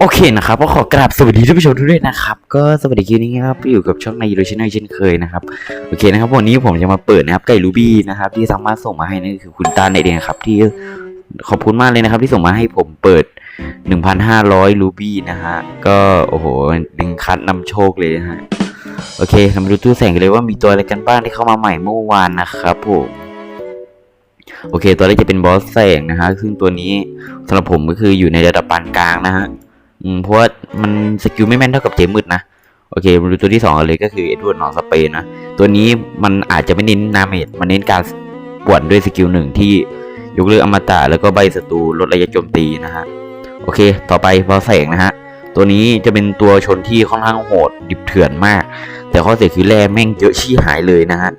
โอเคนะครับก็ขอกราบสวัสดีท่านผู้ชมทุกท่านนะครับ ก็สวัสดีคลิปนี้ครับอยู่กับช่องในยูโรชแนลเช่นเคยนะครับโอเคนะครับวันนี้ผมจะมาเปิดนะครับไก่รูบี้นะครับที่สามารถส่งมาให้นั่นคือคุณตาในเดงครับที่ขอบคุณมากเลยนะครับ ที่ส่งมาให้ผมเปิด 1,500 รูบี้นะฮะก็โอ้โหดึงคัดนำโชคเลยนะฮะโอเคเรามาดูตู้แสงกันเลยว่ามีตัวอะไรกันบ้างที่เข้ามาใหม่เมื่อวานนะครับผมโอเค ตัวแรกจะเป็นบอสแสงนะฮะซึ่งตัวนี้สำหรับผมก็คืออยู่ในระดับปานกลางนะฮะ อืมเพราะว่ามันสกิลไม่แม่นเท่ากับเจมืดนะโอเคมาดูตัวที่สองเลยก็คือเอ็ดเวิร์ดหนองสเปนนะ ตัวนี้มันอาจจะไม่เน้นนาเมจมันเน้นการป่วนด้วยสกิลหนึ่งที่ยกเลิกอมตะแล้วก็ใบศัตรูลดระยะโจมตีนะฮะ โอเค ต่อไปบอลแสงนะฮะ ตัวนี้จะเป็นตัวชนที่ค่อนข้างโหดดิบเถื่อนมาก แต่ข้อเสียคือแร่แม่งเยอะชี้หายเลยนะฮะ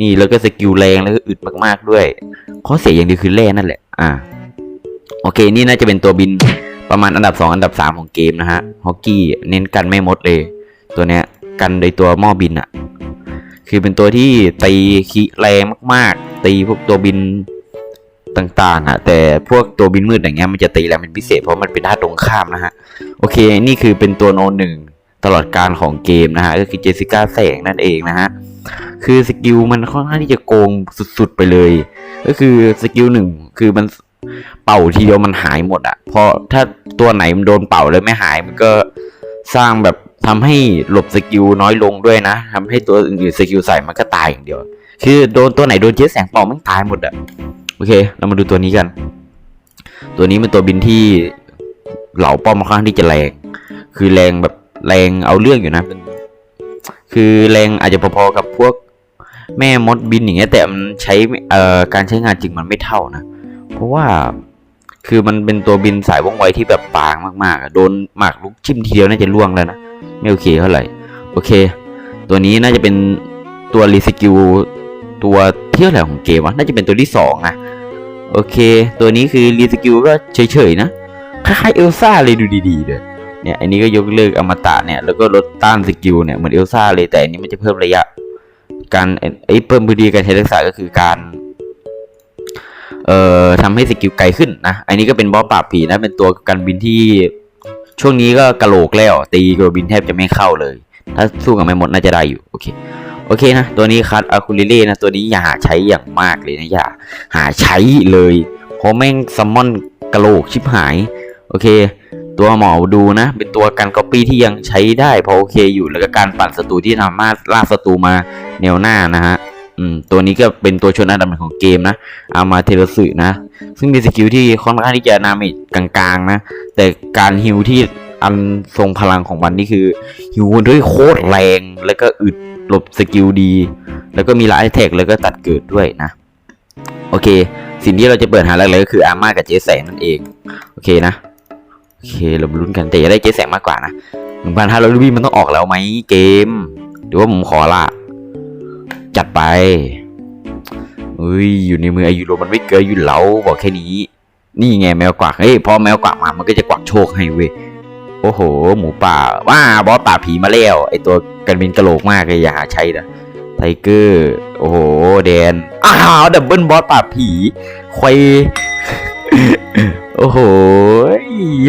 นี่แล้วก็สกิลแรงแล้วก็อึดมากๆด้วย ข้อเสียอย่างเดียวคือแร่นั่นแหละ อ่า โอเค นี่น่าจะเป็นตัวบิน ประมาณอันดับ 2 อันดับ 3 ของเกมนะฮะฮอกกี้เน้นกันไม่มดเลย ตัวเนี้ยกันโดยตัวหม้อบินอะคือเป็นตัวที่ตีคีแรงมากๆ ตีพวกตัวบินต่างๆอะแต่พวกตัวบินมืดอย่างเงี้ยมันจะตีแรงเป็นพิเศษเพราะมันเป็นท่าตรงข้ามนะฮะโอเคนี่คือเป็นตัวโนหนึ่งตลอดการของเกมนะฮะก็คือเจสิก้าแสงนั่นเองนะฮะคือสกิลมันค่อนข้างที่จะโกงสุดๆไปเลย ก็คือสกิลหนึ่งคือมัน เป่าทีเดียวมันหายหมดอะเพราะถ้าตัวไหนมันโดนเป่าแล้วไม่หายมันก็สร้างแบบทำให้หลบสกิลน้อยลงด้วยนะทำให้ตัวอื่นสกิลใส่มันก็ตายอย่างเดียว คือโดนตัวไหนโดนเจ๊แสงเป่ามันตายหมดอะโอเค เรามาดูตัวนี้กัน ตัวนี้เป็นตัวบินที่เหล่าป้อมค่อนข้างที่จะแรง คือแรงแบบแรงเอาเรื่องอยู่นะเป็นคือแรงอาจจะพอๆกับพวกแม่มดบินอย่างเงี้ยแต่มันใช้เอ่อการใช้งานจริงมันไม่เท่านะ เพราะว่าคือมันเป็นตัวบินสายว่องไวที่แบบบางมากๆโดนหมากลุกจิ้มทีเดียวน่าจะล่วงแล้วนะ ไม่โอเคเท่าไหร่ โอเค ตัวนี้น่าจะเป็นตัวรีสกิลตัวเที่ยวไหร่ของเกมวะน่าจะเป็นตัวที่สองอะโอเค ตัวนี้คือรีสกิลก็เฉยๆนะคล้ายๆเอลซ่าเลยดูดีๆเลยเนี่ยอันนี้ก็ยกเลิกอมตะเนี่ยแล้วก็ลดต้านสกิลเนี่ยเหมือนเอลซ่าเลยแต่อันนี้มันจะเพิ่มระยะ การไอ้เพิ่มพื้นที่การใช้ทักษะก็คือการ เอ่อทำให้สกิลไกลขึ้นนะ อันนี้ก็เป็นบอสปราบผีนะ เป็นตัวกันบินที่ช่วงนี้ก็กระโหลกแล้ว ตีกระบินแทบจะไม่เข้าเลย ถ้าสู้กับไม่หมดน่าจะได้อยู่ โอเค โอเคนะ ตัวนี้คัดอาคูลิเล่นะ ตัวนี้อย่าหาใช้อย่างมากเลยนะอย่าหาใช้เลย เพราะแม่งซัมมอนกระโหลกชิบหาย โอเค ตัวหมอดูนะ เป็นตัวการก๊อปปี้ที่ยังใช้ได้พอโอเคอยู่ แล้วก็การปั่นศัตรูที่สามารถล่าศัตรูมาแนวหน้านะฮะ อืมตัวนี้ก็เป็นตัวชนอันดับหนึ่งของเกมนะอามาเทเลสึนะ ซึ่งมีสกิลที่ค่อนข้างที่จะนามจกลางๆนะ แต่การฮิวที่อันทรงพลังของมันนี่คือฮิวด้วยโคตรแรงแล้วก็อึดหลบสกิลดี แล้วก็มีลายแท็กแล้วก็ตัดเกิดด้วยนะ โอเค สิ่งที่เราจะเปิดหาแรกเลยก็คืออาม่ากับเจแสงนั่นเอง โอเคนะ โอเคเราลุ้นกันแต่จะได้เจแสงมากกว่านะหนึ่งพันห้าร้อยรูบี้มันต้องออกแล้วไหมเกมหรือว่าผมขอละ จัดไปเฮ้ยอยู่ในมืออายุโรมันไม่เกินอยู่แล้วบอกแค่นี้ นี่ไงแมวกวักเฮ้ยพอแมวกวักมามันก็จะกวักโชคให้เว้ยโอ้โห หมูป่าว้าบอสป่าผีมาแล้วไอตัวกันบินกระโหลกมากเลยอย่าหาใช้นะไทเกอร์โอ้โหแดนอ้าวดับเบิลบอสป่าผีควายโอ้โห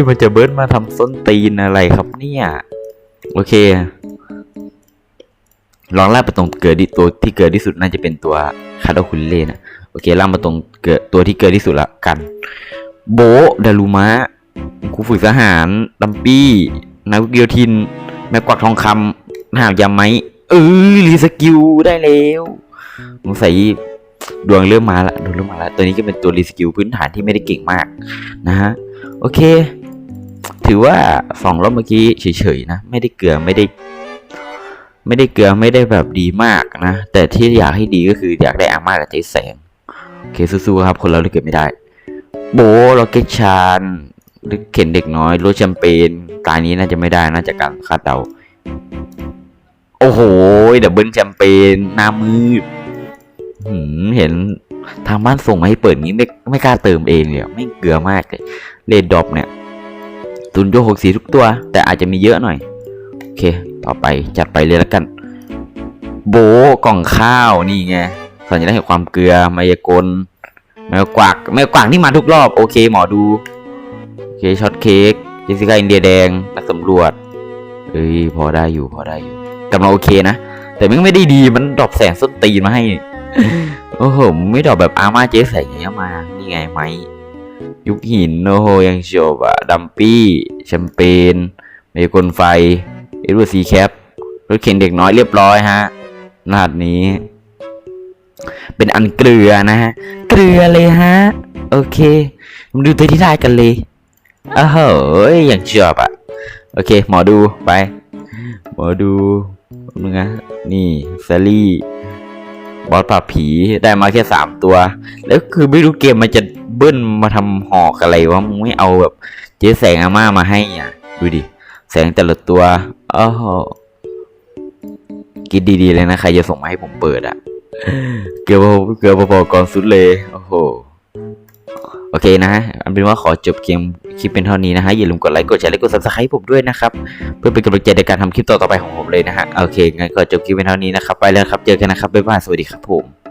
มันจะเบิร์ดมาทำส้นตีนอะไรครับเนี่ย โอเค ลองล่ากไปตรงเกิดที่ตัวที่เกิดที่สุดน่าจะเป็นตัวคาร์ดคุลเล่นะโอเคล่ากมาตรงเกิดตัวที่เกิดที่สุดละกัน โบดารุมะครูฝึกทหารดัมปี้นักเกียทิน แม่กวักทองคำหากยาไหมเออรีสกิลได้แล้วสงสัยดวงเริ่มมาละดวงเริ่มมาละตัวนี้ก็เป็นตัวรีสกิลพื้นฐานที่ไม่ได้เก่งมากนะฮะโอเค ถือว่าสองรอบเมื่อกี้เฉยๆนะ ไม่ได้เกลือไม่ได้ ไม่ได้เกลือไม่ได้แบบดีมากนะ แต่ที่อยากให้ดีก็คืออยากได้อาม่ากับเจ๊แสงโอเคสู้ๆครับ คนเราเลือกเกิดไม่ได้ โบล็อกเก็ตชานหรือเข็นเด็กน้อยรถแชมเปญตายนี้น่าจะไม่ได้น่าจะการคาดเดาโอ้โหดับเบิลแชมเปญหน้ามืดเห็นทางบ้านส่งมาให้เปิดงี้ไม่ไม่กล้าเติมเองเลยไม่เกลือมากเลยเลดดอปเนี่ยตุนโยหกสีทุกตัว แต่อาจจะมีเยอะหน่อย โอเค ต่อไปจัดไปเลยแล้วกัน โบกล่องข้าวนี่ไงสัญลักษณ์แห่งความเกลือมายากลแมวกวักแมวกวักนี่มาทุกรอบโอเคหมอดูโอเคช็อตเค้กจสิก้าอินเดียแดงนักสำรวจเอ้ยพอได้อยู่พอได้อยู่กำลังโอเคนะแต่มันไม่ได้ดีมันดรอปแสงส้นตีนมาให้โอ้โหไม่ดรอปแบบอาร์มาเจ๊ใส่อย่างเงี้ยมานี่ไงไหมยุคหินโอ้โหยังจบอะดัมปี้แชมเปญเมกลไฟ เอ็ดเวอร์ซีแคปรถเข็นเด็กน้อยเรียบร้อยฮะรหัสนี้ เป็นอันเกลือนะฮะ เกลือเลยฮะ โอเคมาดูตัวที่ได้กันเลยอ้าวเฮ้ยอย่างชอบอะโอเค หมอดูไป หมอดูนึงนะนี่แซลลี่บอสปราบผีได้มาแค่สามตัว แล้วคือไม่รู้เกมมันจะเบิ้ลมาทำหอกอะไรวะมึงไม่เอาแบบ เจ๊แสงอาม่ามาให้อะ ดูดิ แสงแต่ละตัว อ้าวคิดดีๆเลยนะ ใครจะส่งมาให้ผมเปิดอะเกือบเกือบพอๆก่อนสุดเลย โอ้โห โอเคนะฮะอันเป็นว่าขอจบเกมคลิปเป็นเท่านี้นะฮะ อย่าลืมกดไลค์ กดแชร์ และกด subscribe ผมด้วยนะครับ เพื่อเป็นกำลังใจในการทำคลิปต่อๆไปของผมเลยนะฮะ โอเค งั้นก็จบคลิปเป็นเท่านี้นะครับ ไปแล้วครับ เจอกันนะครับ บ๊ายบาย สวัสดีครับผม